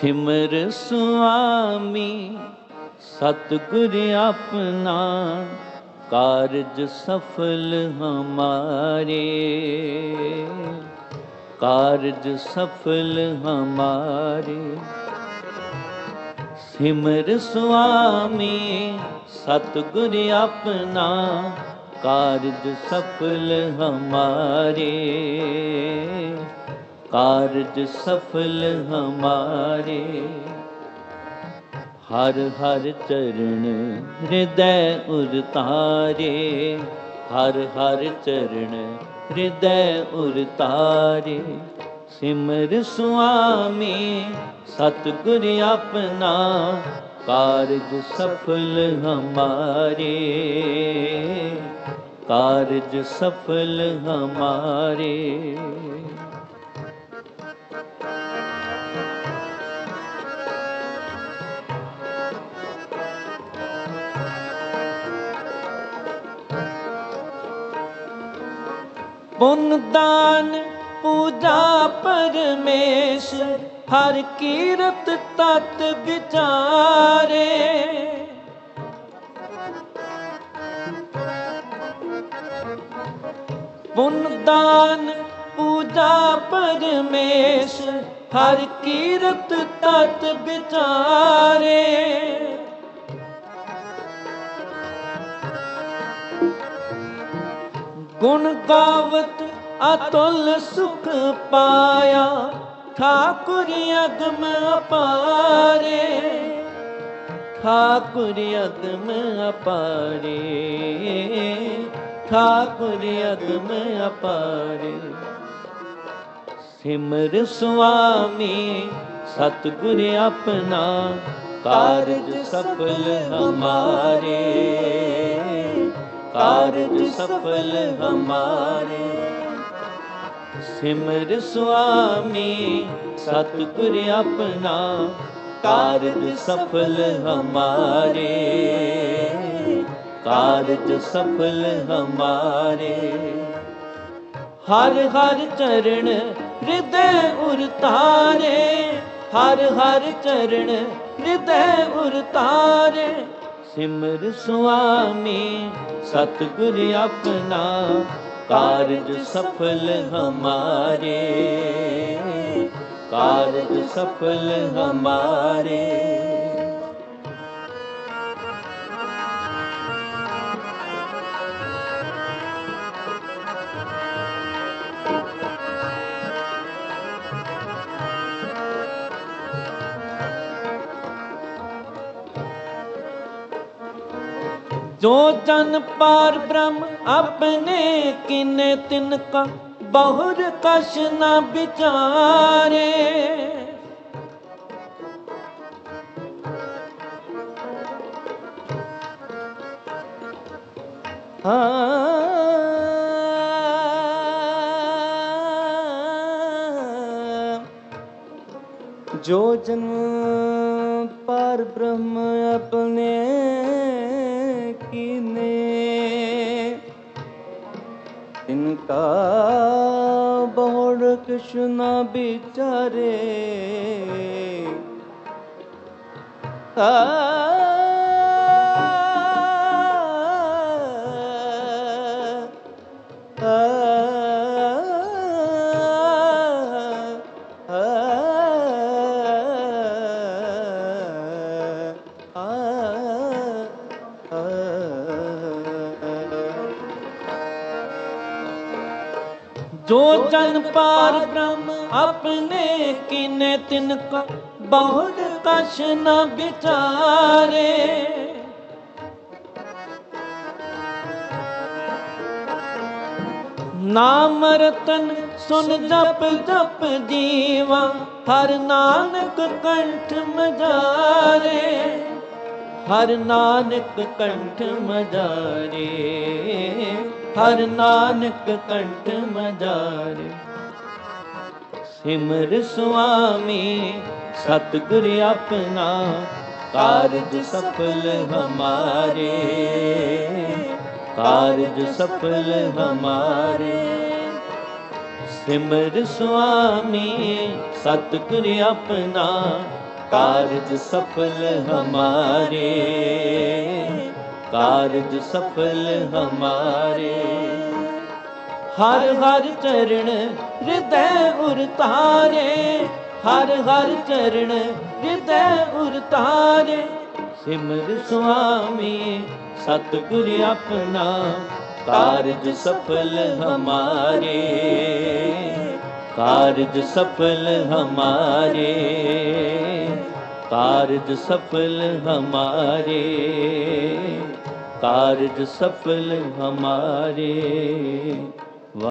ਸਿਮਰ ਸੁਆਮੀ, ਸਤਿਗੁਰ ਆਪਣਾ, ਕਾਰਜ ਸਫਲ ਹਮਾਰੇ। ਕਾਰਜ ਸਫਲ ਹਮਾਰੇ। ਸਿਮਰ ਸੁਆਮੀ, ਸਤਿਗੁਰ ਆਪਣਾ, ਕਾਰਜ ਸਫਲ ਹਮਾਰੇ। ਕਾਰਜ ਸਫਲ ਹਮਾਰੇ। ਹਰ ਹਰ ਚਰਨ ਹਿਰਦੈ ਉਰਤਾਰੇ ਹਰ ਹਰ ਚਰਨ ਹਿਰਦੈ ਉਰਤਾਰੇ ਸਿਮਰ ਸੁਆਮੀ, ਸਤਿਗੁਰ ਆਪਣਾ, ਕਾਰਜ ਸਫਲ ਹਮਾਰੇ। ਕਾਰਜ ਸਫਲ ਹਮਾਰੇ। ਪੁੰਨ ਦਾਨ ਪੂਜਾ ਪਰਮੇਸ਼ ਹਰ ਕੀਰਤ ਤਤ ਵਿਚਾਰੇ। ਪੁੰਨ ਦਾਨ ਪੂਜਾ ਪਰਮੇਸ਼ ਹਰ ਕੀਰਤ ਤਤ ਵਿਚਾਰੇ। ਗੁਣ ਗਾਵਤ ਅਤੁਲ ਸੁਖ ਪਾਇਆ, ਠਾਕੁਰ ਅਗਮ ਅਪਾਰੇ। ਠਾਕੁਰ ਅਗਮ ਅਪਾਰੇ, ਠਾਕੁਰ ਅਗਮ ਅਪਾਰੇ। ਸਿਮਰ ਸੁਆਮੀ, ਸਤਿਗੁਰ ਆਪਣਾ ਕਾਰਜ ਸਫਲ ਹਮਾਰੇ। ਕਾਰਜ ਸਫਲ ਹਮਾਰੇ। ਸਿਮਰ ਸੁਆਮੀ, ਸਤਿਗੁਰ ਆਪਣਾ, ਕਾਰਜ ਸਫਲ ਹਮਾਰੇ। ਕਾਰਜ ਸਫਲ ਹਮਾਰੇ। ਹਰ ਹਰ ਚਰਨ ਹਿਰਦੈ ਉਰਤਾਰੇ। ਹਰ ਹਰ ਚਰਨ ਹਿਰਦੈ ਉਰਤਾਰੇ। ਸਿਮਰ ਸੁਆਮੀ ਸਤਿਗੁਰ ਆਪਣਾ ਕਾਰਜ ਸਫਲ ਹਮਾਰੇ। ਕਾਰਜ ਸਫਲ ਹਮਾਰੇ। ਜੋ ਜਨ ਪਾਰ ਬ੍ਰਹਮ ਆਪਣੇ ਕਿਨੇ ਤਿਨ ਕਾ ਬਹੁਰ ਕਸ਼ ਨਾ ਵਿਚਾਰੇ। ਹਾਂ। ਜੋ ਜਨ ਪਰ ਬ੍ਰਹਮ ਆਪਣੇ ਇਨਕਾ ਬਹੁੜ ਕਿਸ਼ਨਾ ਵਿਚਾਰੇ। ਆ ਜੋ ਜਨ ਪਾਰ ਬ੍ਰਹਮ ਆਪਣੇ ਕਿਨੇ ਤਿਨ ਕਾ ਬਹੁਤ ਕਛ ਨ ਵਿਚਾਰੇ। ਨਾਮ ਰਤਨ ਸੁਨ ਜਪ ਜਪ ਜੀਵਾ, ਹਰ ਨਾਨਕ ਕੰਠ ਮਜਾਰੇ। ਹਰ ਨਾਨਕ ਕੰਠ ਮਜਾਰੇ। ਹਰ ਨਾਨਕ ਕੰਠ ਮਜਾਰ। ਸਿਮਰ ਸੁਆਮੀ, ਸਤਿਗੁਰ ਆਪਣਾ ਕਾਰਜ ਸਫਲ ਹਮਾਰੇ। ਕਾਰਜ ਸਫਲ ਹਮਾਰੇ। ਸਿਮਰ ਸੁਆਮੀ, ਸਤਿਗੁਰ ਆਪਣਾ ਕਾਰਜ ਸਫਲ ਹਮਾਰੇ। ਕਾਰਜ ਸਫਲ ਹਮਾਰੇ। ਹਰ ਹਰ ਚਰਣ ਹਿਰਦੈ ਉਰਤਾਰੇ ਹਰ ਹਰ ਚਰਣ ਹਿਰਦੈ ਉਰਤਾਰੇ ਸਿਮਰ ਸੁਆਮੀ, ਸਤਿਗੁਰ ਆਪਣਾ, ਕਾਰਜ ਸਫਲ ਹਮਾਰੇ। ਕਾਰਜ ਸਫਲ ਹਮਾਰੇ। कारज सफल हमारे कारज सफल हमारे